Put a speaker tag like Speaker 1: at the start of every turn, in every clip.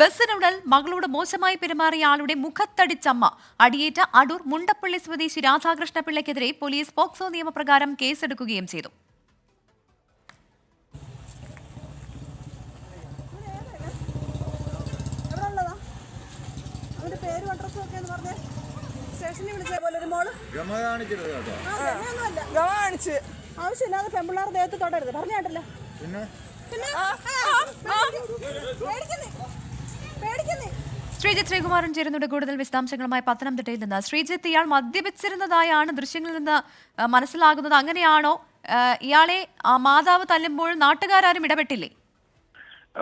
Speaker 1: ബസ്സിനുള്ളിൽ മകളോട് മോശമായി പെരുമാറിയ ആളുടെ മുഖത്തടിച്ചമ്മ അടിയേറ്റ അടൂർ മുണ്ടപ്പള്ളി സ്വദേശി രാധാകൃഷ്ണ പിള്ളയ്ക്കെതിരെ പോലീസ് പോക്സോ നിയമപ്രകാരം കേസെടുക്കുകയും ചെയ്തു.
Speaker 2: ആവശ്യമില്ലാതെ പെമ്പിള്ളാർ ദേഹത്ത് തൊടരുത് പറഞ്ഞു
Speaker 3: കേട്ടല്ലോ.
Speaker 2: പിന്നെ?
Speaker 1: ശ്രീജിത്ത് ശ്രീകുമാരൻ ചേരുന്നുണ്ട് കൂടുതൽ വിശദാംശങ്ങളുമായി പത്തനംതിട്ടയിൽ നിന്ന്. ശ്രീജിത്ത് ഇയാൾ മദ്യപിച്ചിരുന്നതായാണ് ദൃശ്യങ്ങളിൽ നിന്ന് മനസ്സിലാകുന്നത്. അങ്ങനെയാണോ? ഇയാളെ മാതാവ് തല്ലുമ്പോൾ നാട്ടുകാരും ഇടപെട്ടില്ലേ?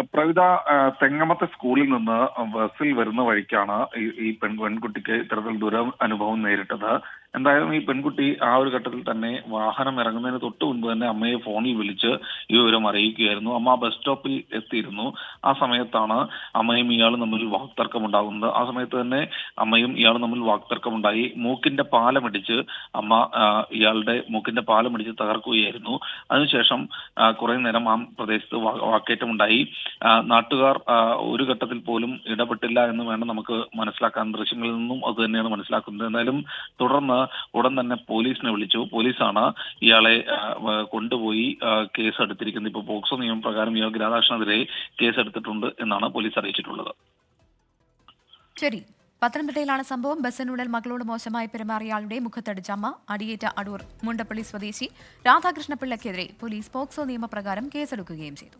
Speaker 4: പ്രവിത തെങ്ങമത്തെ സ്കൂളിൽ നിന്ന് ബസ്സിൽ വരുന്ന വഴിക്കാണ് ഈ- ഈ പെൺ പെൺകുട്ടിക്ക് ഇത്തരത്തിൽ ദുരനുഭവം നേരിട്ടത്. എന്തായാലും ഈ പെൺകുട്ടി ആ ഒരു ഘട്ടത്തിൽ തന്നെ വാഹനം ഇറങ്ങുന്നതിന് തൊട്ട് മുൻപ് തന്നെ അമ്മയെ ഫോണിൽ വിളിച്ച് ഈ വിവരം അറിയിക്കുകയായിരുന്നു. അമ്മ ബസ് സ്റ്റോപ്പിൽ എത്തിയിരുന്നു. ആ സമയത്താണ് അമ്മയും ഇയാളും തമ്മിൽ വാക്തർക്കം ഉണ്ടാകുന്നത് ആ സമയത്ത് തന്നെ അമ്മയും ഇയാളും തമ്മിൽ വാക്തർക്കമുണ്ടായി. മൂക്കിന്റെ പാലമിടിച്ച് അമ്മ ഇയാളുടെ മൂക്കിന്റെ പാലമിടിച്ച് തകർക്കുകയായിരുന്നു. അതിനുശേഷം കുറെ നേരം ആ പ്രദേശത്ത് വാക്കേറ്റമുണ്ടായി. നാട്ടുകാർ ഒരു ഘട്ടത്തിൽ പോലും ഇടപെട്ടില്ല എന്ന് വേണം നമുക്ക് മനസ്സിലാക്കാൻ ദൃശ്യങ്ങളിൽ നിന്നും അത് തന്നെയാണ് മനസ്സിലാക്കുന്നത്. എന്തായാലും തുടർന്ന് ഉടൻ തന്നെ പോലീസിനെ വിളിച്ചു. പോലീസാണ് ഇയാളെ കൊണ്ടുപോയി കേസ് എടുത്തിരിക്കുന്നത് ഇപ്പോൾ പോക്സോ നിയമപ്രകാരം ഇയാൾക്ക് രാധാകൃഷ്ണനെതിരെ കേസ് എടുത്തിട്ടുണ്ട് എന്നാണ് പോലീസ് അറിയിച്ചിട്ടുള്ളത്.
Speaker 1: ശരി. പത്തനംതിട്ടയിലാണ് സംഭവം. ബസ്സിനുള്ളിൽ മകളോട് മോശമായി പെരുമാറിയ ആളുടെ മുഖത്തടിച്ച അമ്മ അടിയേറ്റ അടൂർ മുണ്ടപ്പള്ളി സ്വദേശി രാധാകൃഷ്ണപിള്ളക്കെതിരെ പോലീസ് പോക്സോ നിയമപ്രകാരം കേസെടുക്കുകയും ചെയ്തു.